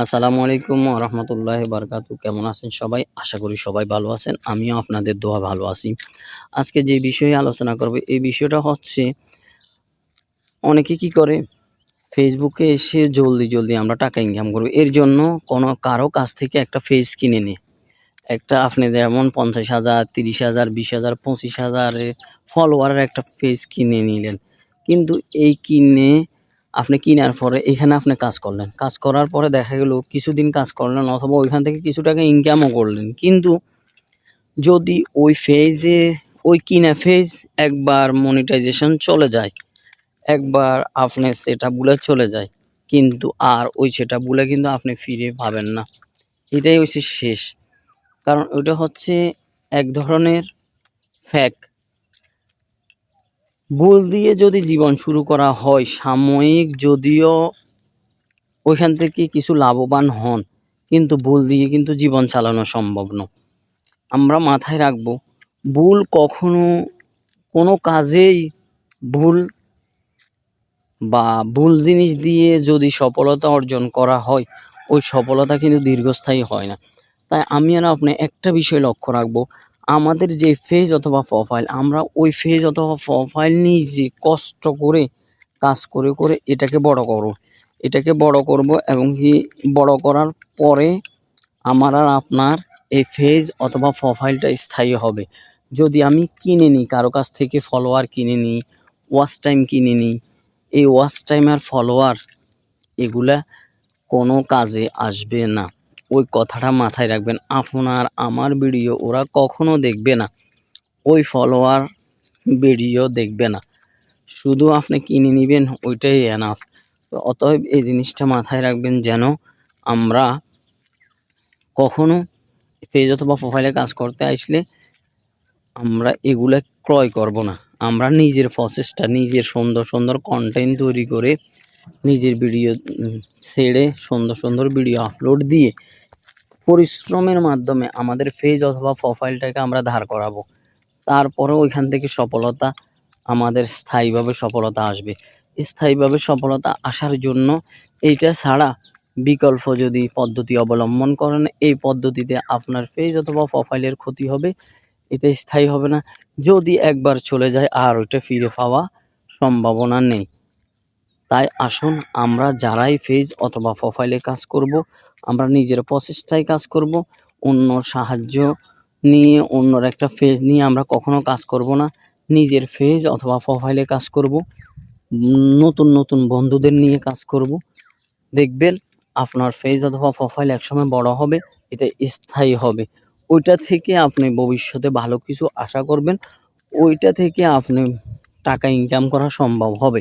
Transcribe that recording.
আসসালামু আলাইকুম রহমতুল্লাহ বারকাতু কেমন আছেন সবাই? আশা করি সবাই ভালো আছেন। আমিও আপনাদের দোয়া ভালো আছি। আজকে যে বিষয়ে আলোচনা করব, এই বিষয়টা হচ্ছে অনেকে কি করে? ফেসবুকে এসে জলদি জলদি আমরা টাকা ইনকাম করব। এর জন্য কোনো কারও কাছ থেকে একটা ফেস কিনে নে। একটা আপনি যেমন পঞ্চাশ হাজার, তিরিশ হাজার, বিশ হাজার, পঁচিশ হাজারের ফলোয়ারের একটা ফেস কিনে নিলেন। কিন্তু এই কিনে আপনি কেনার পরে এখানে আপনি কাজ করলেন। কাজ করার পরে দেখা গেল কিছুদিন কাজ করলেন অথবা ওইখান থেকে কিছু টাকা ইনকামও করলেন। কিন্তু যদি ওই ফেজে ওই কিনা ফেজ একবার মনিটাইজেশন চলে যায়, একবার আপনার সেটা বুলে চলে যায়, কিন্তু আর ওই সেটা বুলে কিন্তু আপনি ফিরে পাবেন না। এটাই হচ্ছে শেষ। কারণ ওটা হচ্ছে এক ধরনের ফ্যাক ভুল দিয়ে যদি জীবন শুরু করা হয়, সাময়িক যদিও ওইখান থেকে কিছু লাভবান হন, কিন্তু ভুল দিয়ে কিন্তু জীবন চালানো সম্ভব নয়। আমরা মাথায় রাখব, ভুল কখনো কোনো কাজেই ভুল বা ভুল জিনিস দিয়ে যদি সফলতা অর্জন করা হয়, ওই সফলতা কিন্তু দীর্ঘস্থায়ী হয় না। তাই আমি আর আপনি একটা বিষয় লক্ষ্য রাখব আমাদের যে ফেজ অথবা প্রোফাইল আমরা ওই ফেজ অথবা প্রোফাইল নিজে কষ্ট করে কাজ করে করে এটাকে বড় করব। এটাকে বড় করব এবং কি বড় করার পরে আমার আর আপনার এই ফেজ অথবা প্রোফাইলটা স্থায়ী হবে। যদি আমি কিনে নিই, কারও কাছ থেকে ফলোয়ার কিনে নিই ওয়াচ টাইম কিনে নিই, এই ওয়াচ টাইম আর ফলোয়ার এগুলা কোনো কাজে আসবে না। ওই কথাটা মাথায় রাখবেন আপনার আমার ভিডিও ওরা কখনো দেখবে না। ওই ফলোয়ার ভিডিও দেখবে না। শুধু আপনি কিনে নেবেন, ওইটাই এনাফ তো অতএব এই জিনিসটা মাথায় রাখবেন যেন আমরা কখনো পেজ অথবা প্রোফাইলে কাজ করতে আসলে আমরা এগুলো ক্রয় করব না। আমরা নিজের প্রসেসটা নিজের সুন্দর সুন্দর কন্টেন্ট তৈরি করে নিজের ভিডিও ছেড়ে সুন্দর সুন্দর ভিডিও আপলোড দিয়ে পরিশ্রমের মাধ্যমে আমাদের ফেজ অথবা প্রোফাইলটাকে আমরা ধার করাবো। তারপরে ওইখান থেকে সফলতা, আমাদের স্থায়ীভাবে সফলতা আসবে। স্থায়ীভাবে সফলতা আসার জন্য এইটা ছাড়া বিকল্প যদি পদ্ধতি অবলম্বন করেন, এই পদ্ধতিতে আপনার পেজ অথবা প্রোফাইলের ক্ষতি হবে, এটা স্থায়ী হবে না। যদি একবার চলে যায়, আর ওইটা ফিরে পাওয়া সম্ভাবনা নেই। তাই আসুন আমরা যারাই ফেজ অথবা প্রোফাইলে কাজ করব, আমরা নিজের প্রচেষ্টায় কাজ করব। অন্য সাহায্য নিয়ে, অন্যর একটা ফেজ নিয়ে আমরা কখনো কাজ করব না। নিজের ফেজ অথবা প্রোফাইলে কাজ করব। নতুন নতুন বন্ধুদের নিয়ে কাজ করব। দেখবেন আপনার ফেজ অথবা প্রোফাইল একসময় বড় হবে, এটা স্থায়ী হবে। ওইটা থেকে আপনি ভবিষ্যতে ভালো কিছু আশা করবেন। ওইটা থেকে আপনি টাকা ইনকাম করা সম্ভব হবে।